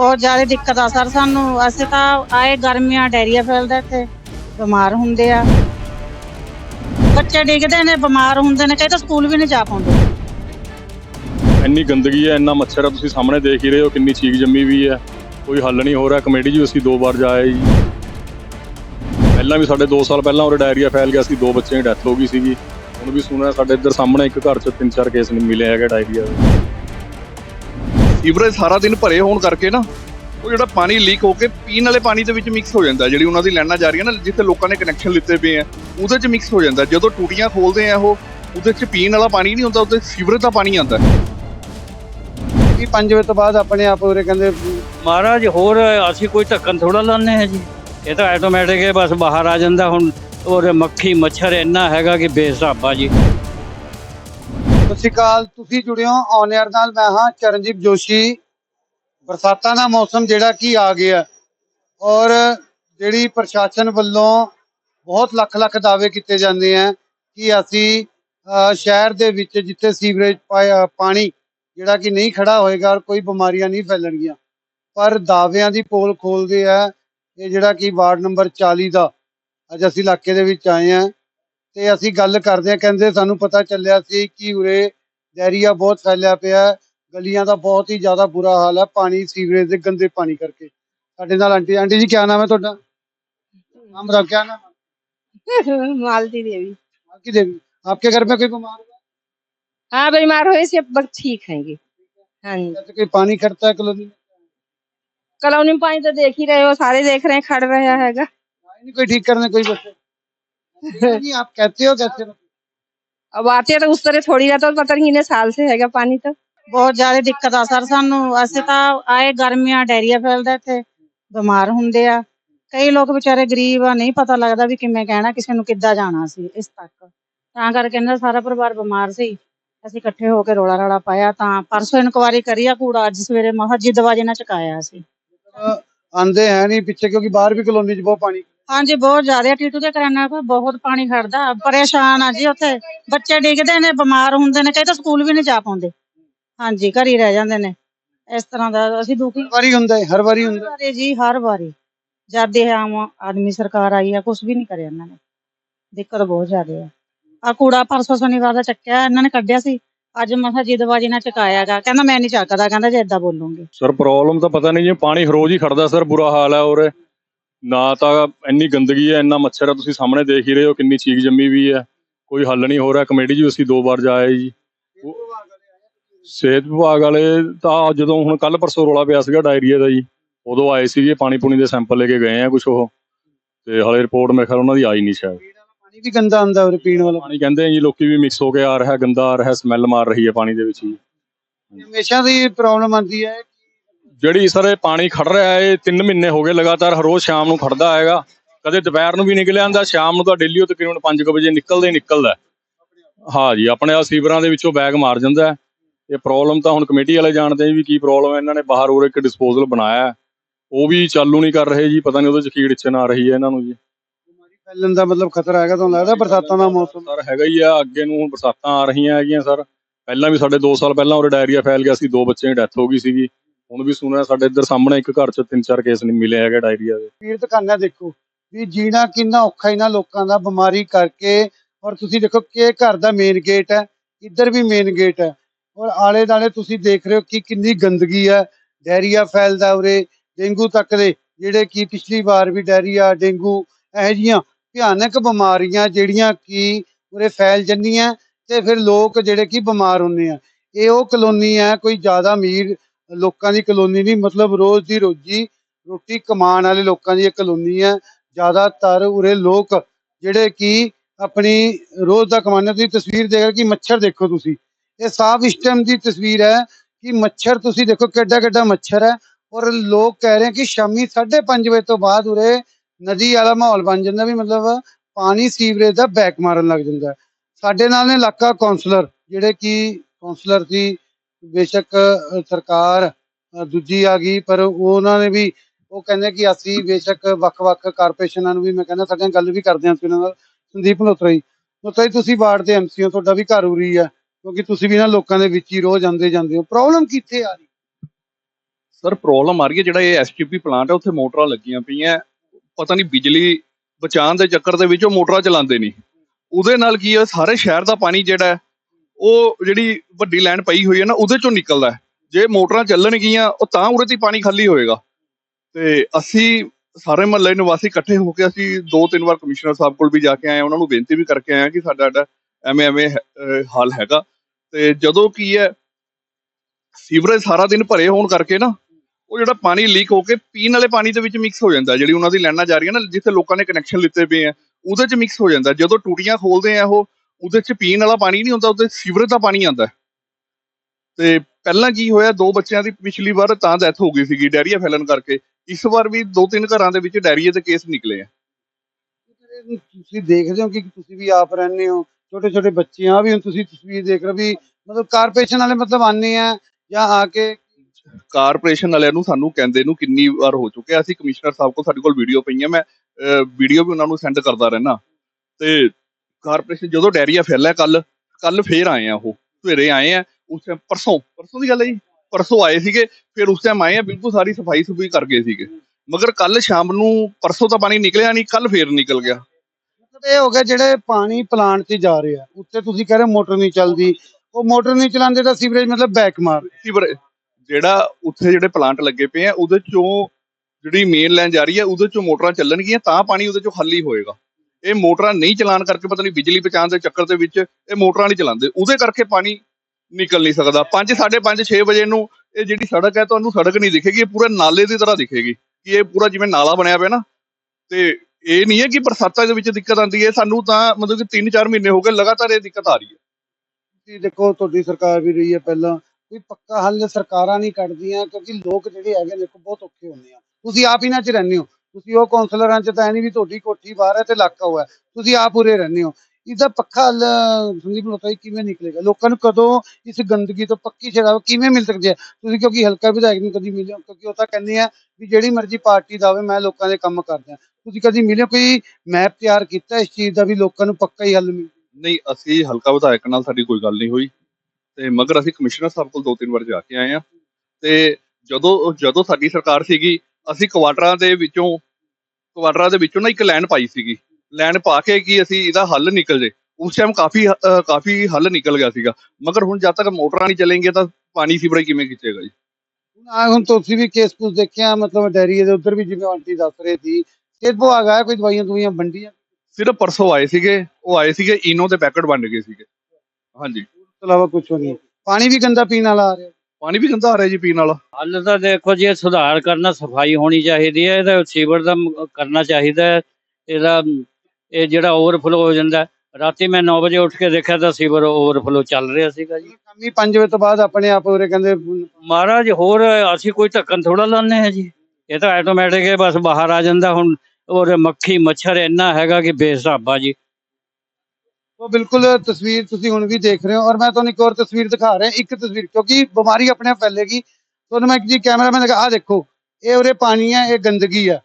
ਬਹੁਤ ਜ਼ਿਆਦਾ ਦਿੱਕਤ ਆ ਸਰ, ਸਾਨੂੰ ਅਸੀਂ ਤਾਂ ਆਏ ਗਰਮੀਆਂ, ਡਾਇਰੀਆ ਫੈਲਦਾ ਇੱਥੇ, ਬਿਮਾਰ ਹੁੰਦੇ ਆ। ਬੱਚੇ ਡਿੱਗਦੇ ਨੇ, ਬਿਮਾਰ ਹੁੰਦੇ ਨੇ, ਕਈ ਤਾਂ ਸਕੂਲ ਵੀ ਨਹੀਂ ਜਾ ਪਾਉਂਦੇ। ਇੰਨੀ ਗੰਦਗੀ ਹੈ, ਇੰਨਾ ਮੱਛਰ ਹੈ ਤੁਸੀਂ ਸਾਹਮਣੇ ਦੇਖ ਹੀ ਰਹੇ ਹੋ ਕਿੰਨੀ ਚੀਕ ਜੰਮੀ ਵੀ ਹੈ। ਕੋਈ ਹੱਲ ਨਹੀਂ ਹੋ ਰਿਹਾ ਕਮੇਟੀ ਜੀ ਅਸੀਂ ਦੋ ਵਾਰ ਜਾਏ ਜੀ। ਪਹਿਲਾਂ ਵੀ ਸਾਡੇ 2 ਸਾਲ ਪਹਿਲਾਂ ਉਰੇ ਡਾਇਰੀਆ ਫੈਲ ਗਿਆ ਸੀ, ਦੋ ਬੱਚਿਆਂ ਦੀ ਡੈਥ ਹੋ ਗਈ ਸੀਗੀ। ਹੁਣ ਵੀ ਸੁਣਿਆ ਸਾਡੇ ਇੱਧਰ ਸਾਹਮਣੇ ਇੱਕ ਘਰ 'ਚ ਤਿੰਨ ਚਾਰ ਕੇਸ ਮਿਲੇ ਹੈਗੇ ਡਾਇਰੀਆ ਦੇ। ਸੀਵਰੇਜ ਸਾਰਾ ਦਿਨ ਭਰੇ ਹੋਣ ਕਰਕੇ ਨਾ ਉਹ ਜਿਹੜਾ ਪਾਣੀ ਲੀਕ ਹੋ ਕੇ ਪੀਣ ਵਾਲੇ ਪਾਣੀ ਦੇ ਵਿੱਚ ਮਿਕਸ ਹੋ ਜਾਂਦਾ ਜਿਹੜੀ ਉਹਨਾਂ ਦੀ ਲਾਈਨਾਂ ਜਾ ਰਹੀਆਂ ਨਾ ਜਿੱਥੇ ਲੋਕਾਂ ਨੇ ਕਨੈਕਸ਼ਨ ਲਿੱਤੇ ਪਏ ਆ ਉਹਦੇ 'ਚ ਮਿਕਸ ਹੋ ਜਾਂਦਾ। ਜਦੋਂ ਟੂਟੀਆਂ ਖੋਲਦੇ ਆ ਉਹ ਉਹਦੇ 'ਚ ਪੀਣ ਵਾਲਾ ਪਾਣੀ ਨਹੀਂ ਹੁੰਦਾ ਉਹਦੇ ਸੀਵਰੇਜ ਦਾ ਪਾਣੀ ਆਉਂਦਾ। ਕਿ 5 ਵਜੇ ਤੋਂ ਬਾਅਦ ਆਪਣੇ ਆਪ ਉਰੇ ਕਹਿੰਦੇ ਮਹਾਰਾਜ ਹੋਰ ਅਸੀਂ ਕੋਈ ਢੱਕਣ ਥੋੜਾ ਲਾਉਂਦੇ ਹਾਂ ਜੀ। ਇਹ ਤਾਂ ਆਟੋਮੈਟਿਕ ਹੈ ਬਸ ਬਾਹਰ ਆ ਜਾਂਦਾ ਹੁਣ ਔਰ ਮੱਖੀ ਮੱਛਰ ਇੰਨਾ ਹੈਗਾ ਕਿ ਬੇਸਾਬਾ ਜੀ। ਸ਼੍ਰੀ ਅਕਾਲ ਤੁਸੀਂ ਜੁੜਿਓ ਹੋ ਔਨ 에ਅਰ ਨਾਲ, ਮੈਂ ਹਾਂ ਚਰਨਜੀਤ ਜੋਸ਼ੀ। ਬਰਸਾਤਾਂ ਦਾ ਮੌਸਮ ਜਿਹੜਾ ਕਿ ਆ ਗਿਆ। ਔਰ ਜਿਹੜੀ ਪ੍ਰਸ਼ਾਸਨ ਵੱਲੋਂ ਬਹੁਤ ਲੱਖ ਲੱਖ ਦਾਅਵੇ ਕੀਤੇ ਜਾਂਦੇ ਆ ਕਿ ਅਸੀਂ ਸ਼ਹਿਰ ਦੇ ਵਿੱਚ ਜਿੱਥੇ ਸੀਵਰੇਜ ਪਾਣੀ ਜਿਹੜਾ ਕਿ ਨਹੀਂ ਖੜਾ ਹੋਏਗਾ ਔਰ ਕੋਈ ਬਿਮਾਰੀਆਂ ਨਹੀਂ ਫੈਲਣਗੀਆਂ, ਪਰ ਦਾਅਵਿਆਂ ਦੀ ਪੋਲ ਖੋਲਦੇ ਆ। ਇਹ ਜਿਹੜਾ ਕਿ ਵਾਰਡ ਨੰਬਰ 40 ਦਾ, ਅੱਜ ਅਸੀਂ ਇਲਾਕੇ ਦੇ ਵਿੱਚ ਆਏ ਆ। ਤੇ ਅਸੀਂ ਗੱਲ ਕਰਦੇ ਆ ਕਹਿੰਦੇ ਸਾਨੂੰ ਪਤਾ ਚੱਲਿਆ ਸੀ ਕਿ ਉਰੇ ਡਾਇਰੀਆ ਬਹੁਤ ਫੈਲਿਆ ਪਿਆ ਹੈ। ਗਲੀਆਂ ਦਾ ਬਹੁਤ ਹੀ ਜ਼ਿਆਦਾ ਬੁਰਾ ਹਾਲ ਹੈ ਪਾਣੀ ਸੀਵਰੇਜ ਦੇ ਗੰਦੇ ਪਾਣੀ ਕਰਕੇ ਸਾਡੇ ਨਾਲ ਆਂਟੀ ਆਂਟੀ ਜੀ ਕੀ ਨਾਮ ਹੈ ਤੁਹਾਡਾ ਨਾਮ बताओ क्या नाम है? मालती देवी आपकी देवी आपके घर में कोई बीमार है हाँ बीमार हुए से अब ठीक है ये हाँ जी जैसे कोई पानी खड़ता है कॉलोनी में कॉलोनी में पानी तो देख ही रहे हो सारे देख रहे हैं खड़ रहा हैगा आए नहीं कोई ठीक करने कोई बच्चे नहीं आप कहते हो कैसे अब आते हैं तो उस तरह थोड़ी रहता पता नहीं इन्हें साल से हैगा पानी तो ਬਹੁਤ ਜ਼ਿਆਦਾ ਦਿੱਕਤ ਆ ਸਰ ਸਾਨੂੰ ਅਸੀਂ ਤਾਂ ਆਏ ਗਰਮੀਆਂ ਡਾਇਰੀਆ ਫੈਲਦਾ ਇੱਥੇ ਬਿਮਾਰ ਹੁੰਦੇ ਆ ਕਈ ਲੋਕ ਵਿਚਾਰੇ ਗਰੀਬ ਆ ਨਹੀਂ ਪਤਾ ਲੱਗਦਾ ਵੀ ਕਿਵੇਂ ਕਹਿਣਾ ਕਿਸੇ ਨੂੰ ਕਿੱਦਾਂ ਜਾਣਾ ਸੀ ਇਸ ਤੱਕ ਤਾਂ ਕਰਕੇ ਇਹਨਾਂ ਦਾ ਸਾਰਾ ਪਰਿਵਾਰ ਬਿਮਾਰ ਸੀ ਅਸੀਂ ਇਕੱਠੇ ਹੋ ਕੇ ਰੋਲਾ ਰਾਲਾ ਪਾਇਆ ਤਾਂ ਪਰਸੋਂ ਇਨਕੁਆਰੀ ਕਰੀ ਆ ਕੂੜਾ ਅੱਜ ਸਵੇਰੇ ਮਹਾ ਜਿੱਦਵਾਜੀ ਨਾਲ ਚੁਕਾਇਆ ਸੀ ਆਂਦੇ ਹੈ ਨਹੀਂ ਪਿੱਛੇ ਕਿਉਂਕਿ ਬਾਹਰ ਵੀ ਕਲੋਨੀ 'ਚ ਬਹੁਤ ਪਾਣੀ ਹਾਂਜੀ ਬਹੁਤ ਜ਼ਿਆਦਾ ਟੀਟੂ ਦੇ ਕਰਾਨਾ ਕੋ ਬਹੁਤ ਪਾਣੀ ਖੜਦਾ ਪਰੇਸ਼ਾਨ ਆ ਜੀ ਉੱਥੇ। ਬੱਚੇ ਡਿੱਗਦੇ ਨੇ ਬਿਮਾਰ ਹੁੰਦੇ ਨੇ ਕਈ ਤਾਂ ਸਕੂਲ ਵੀ ਨਹੀਂ ਜਾ ਪਾਉਂਦੇ। ਹਾਂਜੀ ਘਰ ਹੀ ਰਹਿ ਜਾਂਦੇ ਨੇ। ਇਸ ਤਰ੍ਹਾਂ ਦਾ ਅਸੀਂ ਦੁਖੀ। ਹਰ ਵਾਰੀ ਹੁੰਦਾ ਹੈ ਹਰ ਵਾਰੀ ਹੁੰਦਾ ਹੈ। ਜੀ ਹਰ ਵਾਰੀ। ਜਦ ਇਹ ਆਮ ਆਦਮੀ ਸਰਕਾਰ ਆਈ ਆ ਕੁਝ ਵੀ ਨਹੀਂ ਕਰਿਆ ਇਹਨਾਂ ਨੇ। ਦਿੱਕਤ ਬਹੁਤ ਜ਼ਿਆਦਾ ਆ। ਆ ਕੂੜਾ ਪਰਸੋਂ ਸ਼ਨੀਵਾਰ ਦਾ ਚੱਕਿਆ ਇਹਨਾਂ ਨੇ ਕੱਢਿਆ ਸੀ। ਅੱਜ ਮਸਾ ਜਿੱਦਬਾਜੀ ਨਾਲ ਚਕਾਇਆਗਾ ਕਹਿੰਦਾ ਮੈਂ ਨਹੀਂ ਚੱਕਦਾ ਕਹਿੰਦਾ ਜੇ ਇਦਾਂ ਬੋਲੂੰਗੀ। ਸਰ ਪ੍ਰੋਬਲਮ ਤਾਂ ਪਤਾ ਨਹੀਂ ਜੀ ਪਾਣੀ ਹਰੋਜ਼ ਹੀ ਖੜਦਾ ਸਰ ਬੁਰਾ ਹਾਲ ਹੈ ਔਰ ਨਾ ਤਾਂ ਇੰਨੀ ਗੰਦਗੀ ਹੈ ਇੰਨਾ ਮੱਛਰ ਹੈ ਤੁਸੀਂ ਸਾਹਮਣੇ ਦੇਖ ਹੀ ਰਹੇ ਹੋ ਕਿੰਨੀ ਚੀਕ ਜੰਮੀ ਵੀ ਹੈ। ਕੋਈ ਹੱਲ ਨਹੀਂ ਹੋ ਰਿਹਾ ਕਮੇਟੀ ਜੀ ਅਸੀਂ ਦੋ ਵਾਰ ਜਾ ਆਏ ਜੀ। ਸਿਹਤ ਵਿਭਾਗ ਵਾਲੇ ਤਾਂ ਜਦੋਂ ਹੁਣ ਕੱਲ ਪਰਸੋਂ ਰੋਲਾ ਪਿਆ ਸੀਗਾ ਡਾਇਰੀਆ ਦਾ ਜੀ ਉਦੋਂ ਆਏ ਸੀਗੇ ਪਾਣੀ ਪੂਣੀ ਦੇ ਸੈਂਪਲ ਲੈ ਕੇ ਗਏ ਆ ਕੁਝ ਉਹ। ਤੇ ਹਲੇ ਰਿਪੋਰਟ ਮੇਰੇ ਖਿਆਲ ਉਹਨਾਂ ਦੀ ਆਈ ਨਹੀਂ ਸ਼ਾਇਦ। ਪੀਣ ਵੀ ਗੰਦਾ ਆਉਂਦਾ ਉਰੇ ਪੀਣ ਵਾਲਾ? ਪਾਣੀ ਕਹਿੰਦੇ ਆ ਜੀ ਲੋਕੀ ਵੀ ਮਿਕਸ ਹੋ ਕੇ ਆ ਰਿਹਾ ਗੰਦਾ ਆ ਰਿਹਾ ਸਮੈਲ ਮਾਰ ਰਹੀ ਹੈ ਪਾਣੀ ਦੇ ਵਿੱਚ ਜੀ। ਹਮੇਸ਼ਾ ਦੀ ਪ੍ਰੋਬਲਮ ਆਉਂਦੀ ਹੈ ਜਿਹੜੀ ਸਰ ਇਹ ਪਾਣੀ ਖੜ ਰਿਹਾ ਹੈ ਇਹ 3 ਮਹੀਨੇ ਹੋ ਗਏ ਲਗਾਤਾਰ ਹਰ ਰੋਜ਼ ਸ਼ਾਮ ਨੂੰ ਖੜਦਾ ਹੈਗਾ ਕਦੇ ਦੁਪਹਿਰ ਨੂੰ ਵੀ ਨਿਕਲ ਆਂਦਾ ਸ਼ਾਮ ਨੂੰ ਤਾਂ ਡੇਲੀ ਉਹ ਤਕਰੀਬਨ 5 ਵਜੇ ਨਿਕਲਦਾ ਹੀ ਨਿਕਲਦਾ। ਹੈ। ਜੀ ਆਪਣੇ ਆ ਸੀਵਰਾਂ ਦੇ ਵਿੱਚੋਂ ਬੈਗ ਮਾਰ ਜਾਂਦਾ। ਇਹ ਪ੍ਰੋਬਲਮ ਤਾਂ ਹੁਣ ਕਮੇਟੀ ਵਾਲੇ ਜਾਣਦੇ ਆ ਵੀ ਕੀ ਪ੍ਰੋਬਲਮ ਹੈ। ਇਹਨਾਂ ਨੇ ਬਾਹਰ ਹੋਰ ਇੱਕ ਡਿਸਪੋਜ਼ਲ ਬਣਾਇਆ। ਉਹ ਵੀ ਚਾਲੂ ਨਹੀਂ ਕਰ ਰਹੇ ਜੀ ਪਤਾ ਨਹੀਂ ਉਹਦੇ ਚ ਕੀੜ ਚਨ ਆ ਰਹੀ ਹੈ ਇਹਨਾਂ ਨੂੰ ਜੀ। ਬਿਮਾਰੀ ਫੈਲਣ ਦਾ ਮਤਲਬ ਖਤਰਾ ਹੈਗਾ ਤੁਹਾਨੂੰ ਲੱਗਦਾ? ਬਰਸਾਤਾਂ ਦਾ ਮੌਸਮ? ਸਰ ਹੈਗਾ ਹੀ ਆ ਅੱਗੇ ਨੂੰ ਹੁਣ ਬਰਸਾਤਾਂ ਆ ਰਹੀਆਂ ਹੈਗੀਆਂ ਸਰ। ਪਹਿਲਾਂ ਵੀ ਸਾਡੇ 2 ਸਾਲ ਪਹਿਲਾਂ ਉਰੇ ਡਾਇਰੀਆ ਫੈਲ ਗਿਆ ਸੀ ਦੋ ਬੱਚਿਆਂ ਦੀ ਡੈਥ ਹੋ ਗਈ ਸੀਗੀ। ਹੁਣ ਵੀ ਸੁਣਿਆ ਸਾਡੇ ਇੱਧਰ ਸਾਹਮਣੇ ਇੱਕ ਘਰ 'ਚ ਤਿੰਨ ਚਾਰ ਕੇਸ ਮਿਲੇ ਹੈਗੇ ਡਾਇਰੀਆ ਦੇ। ਪੀੜਤ ਕਰਨਾ ਦੇਖੋ, ਵੀ ਜੀਣਾ ਕਿੰਨਾ ਔਖਾ ਇਹਨਾਂ ਲੋਕਾਂ ਦਾ ਬਿਮਾਰੀ ਕਰਕੇ, ਔਰ ਤੁਸੀਂ ਦੇਖੋ ਕਿ ਇਹ ਘਰ ਦਾ ਮੇਨ ਗੇਟ ਹੈ, ਇੱਧਰ ਵੀ ਮੇਨ ਗੇਟ ਹੈ। ਔਰ ਆਲੇ ਦਾਲੇ ਤੁਸੀਂ ਦੇਖ ਰਹੇ ਹੋ ਕਿ ਕਿੰਨੀ ਗੰਦਗੀ ਹੈ ਡਾਇਰੀਆ ਫੈਲਦਾ ਉਰੇ, ਡੇਂਗੂ ਤੱਕ ਦੇ, ਜਿਹੜੇ ਕਿ ਪਿਛਲੀ ਵਾਰ ਵੀ ਡਾਇਰੀਆ ਡੇਂਗੂ, ਇਹੋ ਜਿਹੀਆਂ ਭਿਆਨਕ ਬਿਮਾਰੀਆਂ ਜਿਹੜੀਆਂ ਕਿ ਉਰੇ ਫੈਲ ਜਾਂਦੀਆਂ, ਤੇ ਫਿਰ ਲੋਕ ਜਿਹੜੇ ਕਿ ਬਿਮਾਰ ਹੁੰਦੇ ਆ। ਇਹ ਉਹ ਕਲੋਨੀ ਹੈ, ਕੋਈ ਜ਼ਿਆਦਾ ਅਮੀਰ ਲੋਕਾਂ ਦੀ ਕਲੋਨੀ ਨਹੀਂ, ਮਤਲਬ ਰੋਜ਼ ਦੀ ਰੋਜੀ ਰੋਟੀ ਕਮਾਉਣ ਵਾਲੇ ਲੋਕਾਂ ਦੀ ਇਹ ਕਲੋਨੀ ਹੈ। ਜ਼ਿਆਦਾਤਰ ਉਰੇ ਲੋਕ ਜਿਹੜੇ ਕਿ ਆਪਣੀ ਰੋਜ਼ ਦਾ ਕਮਾਉਂਦੇ, ਤੁਸੀਂ ਤਸਵੀਰ ਦੇਖ ਕਿ ਮੱਛਰ ਦੇਖੋ ਤੁਸੀਂ। ਇਹ ਸਾਫ਼ ਇਸ ਟਾਈਮ ਦੀ ਤਸਵੀਰ ਹੈ ਕਿ ਮੱਛਰ ਤੁਸੀਂ ਦੇਖੋ ਕਿੱਡਾ ਕਿੱਡਾ ਮੱਛਰ ਹੈ ਔਰ ਲੋਕ ਕਹਿ ਰਹੇ ਕਿ ਸ਼ਾਮੀ 5:30 ਵਜੇ ਤੋਂ ਬਾਅਦ ਉਰੇ ਨਦੀ ਵਾਲਾ ਮਾਹੌਲ ਬਣ ਜਾਂਦਾ ਵੀ ਮਤਲਬ ਪਾਣੀ ਸੀਵਰੇਜ ਦਾ ਬੈਕ ਮਾਰਨ ਲੱਗ ਜਾਂਦਾ ਸਾਡੇ ਨਾਲ ਨੇ ਇਲਾਕਾ ਕਾਉਂਸਲਰ ਜਿਹੜੇ ਕਿ ਕਾਉਂਸਲਰ ਸੀ ਬੇਸ਼ੱਕ ਸਰਕਾਰ ਅ, ਦੂਜੀ ਆ ਗਈ ਪਰ ਉਹਨਾਂ ਨੇ ਵੀ ਉਹ ਕਹਿੰਦੇ ਕਿ ਅਸੀਂ ਬੇਸ਼ੱਕ ਵੱਖ-ਵੱਖ ਕਾਰਪੋਰੇਸ਼ਨਾਂ ਨੂੰ ਵੀ ਮੈਂ ਕਹਿੰਦਾ ਸਾਡੀਆਂ ਗੱਲ ਵੀ ਕਰਦੇ ਹਾਂ ਅਸੀਂ ਉਹਨਾਂ ਨਾਲ ਸੰਦੀਪ ਮਲਹੋਤਰਾ ਜੀ। ਮਲਹੋਤਰਾ ਜੀ ਤੁਸੀਂ ਵਾਰਡ ਦੇ ਐਮਸੀ ਹੋ ਤੁਹਾਡਾ ਵੀ ਘਰ ਉਰੀ ਹੈ ਕਿਉਂਕਿ ਤੁਸੀਂ ਵੀ ਨਾ ਲੋਕਾਂ ਦੇ ਵਿੱਚ ਹੀ ਰੋਜ਼ ਆਉਂਦੇ ਜਾਂਦੇ ਹੋ। ਪ੍ਰੋਬਲਮ ਕਿੱਥੇ ਆ ਰਹੀ? ਸਰ ਪ੍ਰੋਬਲਮ ਆ ਰਹੀ ਹੈ ਜਿਹੜਾ ਇਹ ਐਸਟੀਪੀ ਪਲਾਂਟ ਹੈ ਉੱਥੇ ਮੋਟਰਾਂ ਲੱਗੀਆਂ ਪਈਆਂ। ਪਤਾ ਨਹੀਂ ਬਿਜਲੀ ਬਚਾਉਣ ਦੇ ਚੱਕਰ ਦੇ ਵਿੱਚ ਉਹ ਮੋਟਰਾਂ ਚਲਾਉਂਦੇ ਨਹੀਂ। ਉਹਦੇ ਨਾਲ ਕੀ ਹੈ ਸਾਰੇ ਸ਼ਹਿਰ ਦਾ ਪਾਣੀ ਜਿਹੜਾ ਉਹ ਜਿਹੜੀ ਵੱਡੀ ਲਾਈਨ ਪਈ ਹੋਈ ਹੈ ਨਾ, ਉਹਦੇ ਚੋਂ ਨਿਕਲਦਾ ਜੇ ਮੋਟਰਾਂ ਚੱਲਣਗੀਆਂ ਉਹ ਤਾਂ ਉਰੇ ਤੇ ਪਾਣੀ ਖਾਲੀ ਹੋਏਗਾ। ਤੇ ਅਸੀਂ ਸਾਰੇ ਮਹੱਲੇ ਨਿਵਾਸੀ ਇਕੱਠੇ ਹੋ ਕੇ ਅਸੀਂ ਦੋ ਤਿੰਨ ਵਾਰ ਕਮਿਸ਼ਨਰ ਸਾਹਿਬ ਕੋਲ ਵੀ ਜਾ ਕੇ ਆਏ, ਉਹਨਾਂ ਨੂੰ ਬੇਨਤੀ ਵੀ ਕਰਕੇ ਆਏ ਕਿ ਸਾਡਾ ਜਿਹੜਾ ਐਵੇਂ ਐਵੇਂ ਹਾਲ ਹੈਗਾ। ਤੇ ਜਦੋਂ ਕੀ ਹੈ, ਸੀਵਰੇਜ ਸਾਰਾ ਦਿਨ ਭਰੇ ਹੋਣ ਕਰਕੇ ਨਾ, ਉਹ ਜਿਹੜਾ ਪਾਣੀ ਲੀਕ ਹੋ ਕੇ ਪੀਣ ਵਾਲੇ ਪਾਣੀ ਦੇ ਵਿੱਚ ਮਿਕਸ ਹੋ ਜਾਂਦਾ, ਜਿਹੜੀ ਉਹਨਾਂ ਦੀ ਲਾਈਨਾਂ ਜਾ ਰਹੀਆਂ ਨਾ, ਜਿੱਥੇ ਲੋਕਾਂ ਨੇ ਕਨੈਕਸ਼ਨ ਲਿੱਤੇ ਪਏ ਆ, ਉਹਦੇ 'ਚ ਮਿਕਸ ਹੋ ਜਾਂਦਾ। ਜਦੋਂ ਟੂਟੀਆਂ ਖੋਲਦੇ ਆ ਉਹ ਉਹਦੇ 'ਚ ਪੀਣ ਵਾਲਾ ਪਾਣੀ ਨਹੀਂ ਹੁੰਦਾ ਉਹਦੇ ਸੀਵਰੇਜ ਦਾ ਪਾਣੀ ਆਉਂਦਾ। ਤੇ ਪਹਿਲਾਂ ਕੀ ਹੋਇਆ ਦੋ ਬੱਚਿਆਂ ਦੀ ਪਿਛਲੀ ਵਾਰ ਤਾਂ ਡੈਥ ਹੋ ਗਈ ਸੀਗੀ ਡਾਇਰੀਆ ਫੈਲਣ ਕਰਕੇ। ਇਸ ਵਾਰ ਵੀ ਦੋ ਤਿੰਨ ਘਰਾਂ ਦੇ ਵਿੱਚ ਡਾਇਰੀਆ ਦੇ ਕੇਸ ਨਿਕਲੇ ਆ। ਤੁਸੀਂ ਦੇਖਦੇ ਹੋ ਕਿ ਤੁਸੀਂ ਵੀ ਆਪ ਰਹਿੰਦੇ ਹੋ ਛੋਟੇ ਛੋਟੇ ਬੱਚੇ ਆ ਵੀ ਹੁਣ ਤੁਸੀਂ ਤਸਵੀਰ ਦੇਖ ਰਹੇ ਵੀ ਮਤਲਬ ਕਾਰਪੋਰੇਸ਼ਨ ਵਾਲੇ ਮਤਲਬ ਆਨੇ ਆ ਜਾਂ ਆ ਕੇ ਕਾਰਪੋਰੇਸ਼ਨ ਵਾਲਿਆਂ ਨੂੰ ਸਾਨੂੰ ਕਹਿੰਦੇ ਨੂੰ ਕਿੰਨੀ ਵਾਰ ਹੋ ਚੁੱਕਿਆ ਅਸੀਂ ਕਮਿਸ਼ਨਰ ਸਾਹਿਬ ਕੋਲ ਸਾਡੇ ਕੋਲ ਵੀਡੀਓ ਪਈਆਂ ਮੈਂ ਵੀਡੀਓ ਵੀ ਉਹਨਾਂ ਨੂੰ ਸੈਂਡ ਕਰਦਾ ਰਹਿਣਾ ਤੇ ਕਾਰਪੋਰੇਸ਼ਨ ਜਦੋਂ ਡਾਇਰੀਆ ਫੈਲਿਆ ਕੱਲ ਕੱਲ ਫੇਰ ਆਏ ਆ ਉਹ ਸਵੇਰੇ ਆਏ ਆ ਉਸ ਟਾਈਮ ਪਰਸੋਂ ਪਰਸੋਂ ਦੀ ਗੱਲ ਹੈ ਜੀ ਪਰਸੋਂ ਆਏ ਸੀਗੇ ਫਿਰ ਉਸ ਟਾਈਮ ਆਏ ਆ ਬਿਲਕੁਲ ਸਾਰੀ ਸਫ਼ਾਈ ਸੁਫਾਈ ਕਰ ਗਏ ਸੀਗੇ। ਮਗਰ ਕੱਲ ਸ਼ਾਮ ਨੂੰ ਪਰਸੋਂ ਤਾਂ ਪਾਣੀ ਨਿਕਲਿਆ ਨਹੀਂ ਕੱਲ ਫੇਰ ਨਿਕਲ ਗਿਆ। ਇਹ ਹੋ ਗਿਆ ਜਿਹੜੇ ਪਾਣੀ ਪਲਾਂਟ 'ਚ ਜਾ ਰਿਹਾ ਉੱਤੇ ਤੁਸੀਂ ਕਹਿ ਰਹੇ ਮੋਟਰ ਨਹੀਂ ਚੱਲਦੀ ਉਹ ਮੋਟਰ ਨਹੀਂ ਚਲਾਉਂਦੇ ਤਾਂ ਸੀਵਰੇਜ ਮਤਲਬ ਬੈਕ ਮਾਰ ਸੀਵਰ ਜਿਹੜਾ ਉੱਥੇ ਜਿਹੜੇ ਪਲਾਂਟ ਲੱਗੇ ਪਏ ਆ ਉਹਦੇ ਚੋਂ ਜਿਹੜੀ ਮੇਨ ਲਾਈਨ ਜਾ ਰਹੀ ਹੈ ਉਹਦੇ ਚੋਂ ਮੋਟਰਾਂ ਚੱਲਣਗੀਆਂ ਤਾਂ ਪਾਣੀ ਉਹਦੇ ਚੋਂ ਖਾਲੀ ਹੋਏਗਾ। ਇਹ ਮੋਟਰਾਂ ਨਹੀਂ ਚਲਾਉਣ ਕਰਕੇ ਪਤਾ ਨਹੀਂ ਬਿਜਲੀ ਬਚਾਉਣ ਦੇ ਚੱਕਰ ਦੇ ਵਿੱਚ ਇਹ ਮੋਟਰਾਂ ਨਹੀਂ ਚਲਾਉਂਦੇ। ਉਹਦੇ ਕਰਕੇ ਪਾਣੀ ਨਿਕਲ ਨਹੀਂ ਸਕਦਾ। 5 5:30 6 ਵਜੇ ਨੂੰ ਇਹ ਜਿਹੜੀ ਸੜਕ ਹੈ, ਤੁਹਾਨੂੰ ਸੜਕ ਨਹੀਂ ਦਿਖੇਗੀ, ਇਹ ਪੂਰਾ ਨਾਲੇ ਦੀ ਤਰ੍ਹਾਂ ਦਿਖੇਗੀ ਕਿ ਇਹ ਪੂਰਾ ਜਿਵੇਂ ਨਾਲਾ ਬਣਿਆ ਪਿਆ ਨਾ। ਤੇ ਇਹ ਨਹੀਂ ਹੈ ਕਿ ਬਰਸਾਤਾਂ ਦੇ ਵਿੱਚ ਦਿੱਕਤ ਆਉਂਦੀ ਹੈ, ਸਾਨੂੰ ਤਾਂ ਮਤਲਬ ਕਿ 3-4 ਮਹੀਨੇ ਹੋ ਗਏ ਲਗਾਤਾਰ ਇਹ ਦਿੱਕਤ ਆ ਰਹੀ ਹੈ। ਤੁਸੀਂ ਦੇਖੋ, ਤੁਹਾਡੀ ਸਰਕਾਰ ਵੀ ਰਹੀ ਹੈ ਪਹਿਲਾਂ। ਕੋਈ ਪੱਕਾ ਹੱਲ ਸਰਕਾਰਾਂ ਨਹੀਂ ਕੱਢਦੀਆਂ ਕਿਉਂਕਿ ਲੋਕ ਜਿਹੜੇ ਹੈਗੇ ਨੇ ਬਹੁਤ ਔਖੇ ਹੁੰਦੇ ਆ। ਤੁਸੀਂ ਆਪ ਹੀ ਨਾ 'ਚ ਰਹਿੰਦੇ ਹੋ। ਤੁਸੀਂ ਉਹ ਕਾਉਂਸਲਰਾਂ 'ਚ ਤਾਂ ਐ ਨਹੀਂ ਵੀ ਤੁਹਾਡੀ ਕੋਠੀ ਬਾਹਰ ਹੈ ਤੇ ਇਲਾਕਾ ਹੋਇਆ ਤੁਸੀਂ ਆਪ ਉਰੇ ਰਹਿੰਦੇ ਹੋ। ਇਹਦਾ ਪੱਕਾ ਸੰਦੀਪ ਲੋਤਾਈ ਕਿਵੇਂ ਨਿਕਲੇਗਾ। ਲੋਕਾਂ ਨੂੰ ਕਦੋਂ ਇਸ ਗੰਦਗੀ ਤੋਂ ਪੱਕੀ ਛਡਾਓ ਕਿਵੇਂ ਮਿਲ ਸਕਦੀ ਹੈ? ਤੁਸੀਂ ਕਿਉਂਕਿ ਹਲਕਾ ਵਿਧਾਇਕ ਨੂੰ ਕਦੀ ਮਿਲਿਓ ਕਿਉਂਕਿ ਉਹ ਤਾਂ ਕਹਿੰਦੇ ਆ ਵੀ ਜਿਹੜੀ ਮਰਜ਼ੀ ਪਾਰਟੀ ਦਾ ਹੋਵੇ ਮੈਂ ਲੋਕਾਂ ਦੇ ਕੰਮ ਕਰਦਾ। ਤੁਸੀਂ ਕਦੀ ਮਿਲਿਓ ਕੋਈ ਮੈਪ ਤਿਆਰ ਕੀਤਾ ਇਸ ਚੀਜ਼ ਦਾ ਵੀ ਲੋਕਾਂ ਨੂੰ ਪੱਕਾ ਹੀ ਹੱਲ ਮਿਲ ਨਹੀਂ, ਅਸੀਂ ਹਲਕਾ ਵਿਧਾਇਕ ਨਾਲ ਸਾਡੀ ਕੋਈ ਗੱਲ ਨਹੀਂ ਹੋਈ। ਤੇ ਮਗਰ ਅਸੀਂ ਕਮਿਸ਼ਨਰ ਸਾਹਿਬ ਕੋਲ ਦੋ ਤਿੰਨ ਵਾਰ ਜਾ ਕੇ ਆਏ ਆ ਤੇ ਜਦੋਂ ਜਦੋਂ ਸਾਡੀ ਸਰਕਾਰ ਸੀਗੀ ਅਸੀਂ ਕੁਆਟਰਾਂ ਦੇ ਵਿੱਚੋਂ ਕੁਆਟਰਾਂ ਦੇ ਵਿੱਚੋਂ ਨਾ ਇੱਕ ਲਾਈਨ ਪਾਈ ਸੀਗੀ। ਲਾਈਨ ਪਾ ਕੇ ਕਿ ਅਸੀਂ ਇਹਦਾ ਹੱਲ ਨਿਕਲ ਜੇ। ਉਸ ਟਾਈਮ ਕਾਫੀ ਕਾਫੀ ਹੱਲ ਨਿਕਲ ਗਿਆ ਸੀਗਾ। ਮਗਰ ਹੁਣ ਜਦ ਤੱਕ ਮੋਟਰਾਂ ਨਹੀਂ ਚੱਲਣਗੀਆਂ ਤਾਂ ਪਾਣੀ ਸੀਵਰੇਜ ਕਿਵੇਂ ਖਿੱਚੇਗਾ ਜੀ? ਆ ਹੁਣ ਤੁਸੀਂ ਵੀ ਕੇਸ ਕੁਸ ਦੇਖਿਆ ਮਤਲਬ ਡੈਰੀ ਦੇ ਉੱਧਰ ਵੀ ਜਿਵੇਂ ਆਂਟੀ ਦੱਸ ਰਹੇ ਸੀ। ਸਿਹਤ ਵਿਭਾਗ ਆਇਆ ਕੋਈ ਦਵਾਈਆਂ ਦਵਾਈਆਂ ਵੰਡੀਆਂ? ਸਿਰਫ ਪਰਸੋਂ ਆਏ ਸੀਗੇ। ਉਹ ਆਏ ਸੀਗੇ ਇਨੋ ਦੇ ਪੈਕਟ ਵੰਡ ਗਏ ਸੀਗੇ। ਹਾਂਜੀ। ਤੋਂ ਇਲਾਵਾ ਕੁਝ ਨਹੀਂ। ਪਾਣੀ ਵੀ ਗੰਦਾ ਪੀਣ ਵਾਲਾ ਆ ਰਿਹਾ। ਪਾਣੀ ਵੀ ਗੰਦਾ ਆ ਰਿਹਾ ਜੀ ਪੀਣ ਵਾਲਾ। ਹੱਲ ਤਾਂ ਦੇਖੋ ਜੀ ਇਹ ਸੁਧਾਰ ਕਰਨਾ ਸਫ਼ਾਈ ਹੋਣੀ ਚਾਹੀਦੀ ਹੈ ਇਹਦਾ ਸੀਵਰ ਦਾ ਮ- ਕਰਨਾ ਚਾਹੀਦਾ ਹੈ ਇਹਦਾ ਇਹ ਜਿਹੜਾ ਓਵਰਫਲੋ ਹੋ ਜਾਂਦਾ ਹੈ। ਰਾਤੀ ਮੈਂ 9 ਵਜੇ ਉੱਠ ਕੇ ਦੇਖਿਆ ਤਾਂ ਸੀਵਰ ਓਵਰਫਲੋ ਚੱਲ ਰਿਹਾ ਸੀਗਾ ਜੀ। ਸ਼ਾਮੀ 5 ਵਜੇ ਤੋਂ ਬਾਅਦ ਆਪਣੇ ਆਪ ਉਰੇ ਕਹਿੰਦੇ ਮਹਾਰਾਜ ਹੋਰ ਅਸੀਂ ਕੋਈ ਢੱਕਣ ਥੋੜਾ ਲਾਉਂਦੇ ਹਾਂ ਜੀ। ਇਹ ਤਾਂ ਆਟੋਮੈਟਿਕ ਹੈ ਬਸ ਬਾਹਰ ਆ ਜਾਂਦਾ ਹੁਣ ਔਰ ਮੱਖੀ ਮੱਛਰ ਇੰਨਾ ਹੈਗਾ ਕਿ ਬੇਸਾਬਾ ਜੀ। ਉਹ ਬਿਲਕੁਲ ਤਸਵੀਰ ਤੁਸੀਂ ਹੁਣ ਵੀ ਦੇਖ ਰਹੇ ਹੋ ਔਰ ਮੈਂ ਤੁਹਾਨੂੰ ਇੱਕ ਹੋਰ ਤਸਵੀਰ ਦਿਖਾ ਰਿਹਾ, ਇੱਕ ਤਸਵੀਰ, ਕਿਉਂਕਿ ਬਿਮਾਰੀ ਆਪਣੇ ਆਪ ਫੈਲੇਗੀ ਤੁਹਾਨੂੰ ਮੈਂ ਇੱਕ ਜੀ ਕੈਮਰਾਮੈਨ ਦਿਖਾ, ਆਹ ਦੇਖੋ, ਇਹ ਉਰੇ ਪਾਣੀ ਹੈ ਇਹ ਗੰਦਗੀ ਹੈ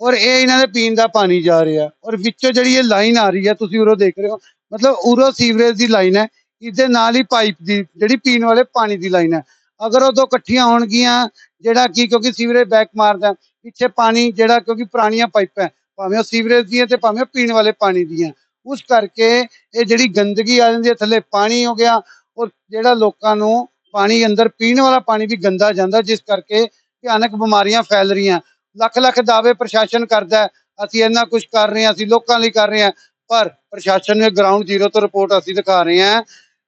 ਔਰ ਇਹ ਇਹਨਾਂ ਦੇ ਪੀਣ ਦਾ ਪਾਣੀ ਜਾ ਰਿਹਾ, ਔਰ ਵਿੱਚੋਂ ਜਿਹੜੀ ਇਹ ਲਾਈਨ ਆ ਰਹੀ ਹੈ ਤੁਸੀਂ ਉਰੋਂ ਦੇਖ ਰਹੇ ਹੋ, ਮਤਲਬ ਉਰੋਂ ਸੀਵਰੇਜ ਦੀ ਲਾਈਨ ਹੈ, ਇਹਦੇ ਨਾਲ ਹੀ ਪਾਈਪ ਦੀ, ਜਿਹੜੀ ਪੀਣ ਵਾਲੇ ਪਾਣੀ ਦੀ ਲਾਈਨ ਹੈ। ਅਗਰ ਉਹ ਦੋ ਇਕੱਠੀਆਂ ਹੋਣਗੀਆਂ, ਜਿਹੜਾ ਕੀ ਕਿਉਂਕਿ ਸੀਵਰੇਜ ਬੈਕ ਮਾਰਦਾ, ਪਿੱਛੇ ਪਾਣੀ ਜਿਹੜਾ ਕਿਉਂਕਿ ਪੁਰਾਣੀਆਂ ਪਾਈਪਾਂ ਭਾਵੇਂ ਉਹ ਸੀਵਰੇਜ ਦੀਆਂ ਤੇ ਭਾਵੇਂ ਉਹ ਪੀਣ ਵਾਲੇ ਪਾਣੀ ਦੀਆਂ ਉਸ ਕਰਕੇ ਇਹ ਜਿਹੜੀ ਗੰਦਗੀ ਆ ਜਾਂਦੀ ਹੈ, ਥੱਲੇ ਪਾਣੀ ਹੋ ਗਿਆ, ਔਰ ਜਿਹੜਾ ਲੋਕਾਂ ਨੂੰ ਪਾਣੀ ਅੰਦਰ ਪੀਣ ਵਾਲਾ ਪਾਣੀ ਵੀ ਗੰਦਾ ਜਾਂਦਾ, ਜਿਸ ਕਰਕੇ ਭਿਆਨਕ ਬਿਮਾਰੀਆਂ ਫੈਲ ਰਹੀਆਂ। ਲੱਖ ਲੱਖ ਦਾਅਵੇ ਪ੍ਰਸ਼ਾਸਨ ਕਰਦਾ ਅਸੀਂ ਇੰਨਾ ਕੁਝ ਕਰ ਰਹੇ ਹਾਂ, ਅਸੀਂ ਲੋਕਾਂ ਲਈ ਕਰ ਰਹੇ ਹਾਂ, ਪਰ ਪ੍ਰਸ਼ਾਸਨ ਨੇ ਗਰਾਊਂਡ ਜ਼ੀਰੋ ਤੋਂ ਰਿਪੋਰਟ ਅਸੀਂ ਦਿਖਾ ਰਹੇ ਹਾਂ।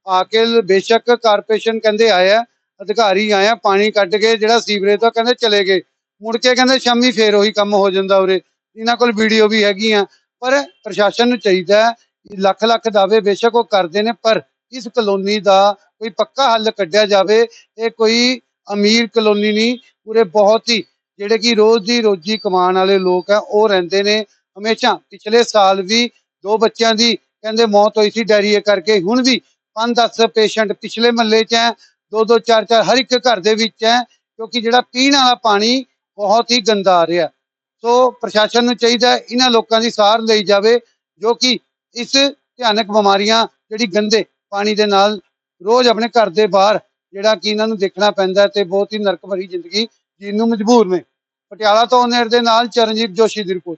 ਆ ਕੇ ਲ- ਬੇਸ਼ੱਕ ਕਾਰਪੋਰੇਸ਼ਨ ਕਹਿੰਦੇ ਆਇਆ ਅਧਿਕਾਰੀ ਆਏ ਆ, ਪਾਣੀ ਕੱਢ ਕੇ ਜਿਹੜਾ ਸੀਵਰੇਜ ਤੋਂ ਕਹਿੰਦੇ ਚਲੇ ਗਏ। ਮੁੜ ਕੇ ਕਹਿੰਦੇ ਸ਼ਾਮੀ ਫੇਰ ਉਹੀ ਕੰਮ ਹੋ ਜਾਂਦਾ ਉਰੇ। ਇਹਨਾਂ ਕੋਲ ਵੀਡੀਓ ਵੀ ਹੈਗੀ ਆ ਪਰ ਪ੍ਰਸ਼ਾਸਨ ਨੂੰ ਚਾਹੀਦਾ ਹੈ ਲੱਖ ਲੱਖ ਦਾਅਵੇ ਬੇਸ਼ੱਕ ਉਹ ਕਰਦੇ ਨੇ, ਪਰ ਇਸ ਕਲੋਨੀ ਦਾ ਕੋਈ ਪੱਕਾ ਹੱਲ ਕੱਢਿਆ ਜਾਵੇ, ਇਹ ਕੋਈ ਅਮੀਰ ਕਲੋਨੀ ਨਹੀਂ, ਪੂਰੇ ਬਹੁਤ ਹੀ ਜਿਹੜੇ ਕਿ ਰੋਜ਼ ਦੀ ਰੋਜੀ ਕਮਾਉਣ ਵਾਲੇ ਲੋਕ ਆ ਉਹ ਰਹਿੰਦੇ ਨੇ ਹਮੇਸ਼ਾ। ਪਿਛਲੇ ਸਾਲ ਵੀ ਦੋ ਬੱਚਿਆਂ ਦੀ ਕਹਿੰਦੇ ਮੌਤ ਹੋਈ ਸੀ ਡਾਇਰੀਏ ਕਰਕੇ, ਹੁਣ ਵੀ 5-10 ਪੇਸ਼ੈਂਟ ਪਿਛਲੇ ਮਹੱਲੇ 'ਚ ਹੈ, ਦੋ ਦੋ ਚਾਰ ਚਾਰ ਹਰ ਇੱਕ ਘਰ ਦੇ ਵਿੱਚ ਹੈ, ਕਿਉਂਕਿ ਜਿਹੜਾ ਪੀਣ ਵਾਲਾ ਪਾਣੀ ਬਹੁਤ ਹੀ ਗੰਦਾ ਆ ਰਿਹਾ। ਸੋ ਪ੍ਰਸ਼ਾਸਨ ਨੂੰ ਚਾਹੀਦਾ ਇਹਨਾਂ ਲੋਕਾਂ ਦੀ ਸਾਰ ਲਈ ਜਾਵੇ, ਜੋ ਕਿ ਇਸ ਭਿਆਨਕ ਬਿਮਾਰੀਆਂ ਜਿਹੜੀ ਗੰਦੇ ਪਾਣੀ ਦੇ ਨਾਲ ਰੋਜ਼ ਆਪਣੇ ਘਰ ਦੇ ਬਾਹਰ ਜਿਹੜਾ ਕਿ ਇਹਨਾਂ ਨੂੰ ਦੇਖਣਾ ਪੈਂਦਾ ਤੇ ਬਹੁਤ ਹੀ ਨਰਕ ਭਰੀ ਜ਼ਿੰਦਗੀ ਜੀਣ ਨੂੰ ਮਜਬੂਰ ਨੇ। ਪਟਿਆਲਾ ਤੋਂ ਨੇੜ ਦੇ ਨਾਲ ਚਰਨਜੀਤ ਜੋਸ਼ੀ ਦੀ ਰਿਪੋਰਟ।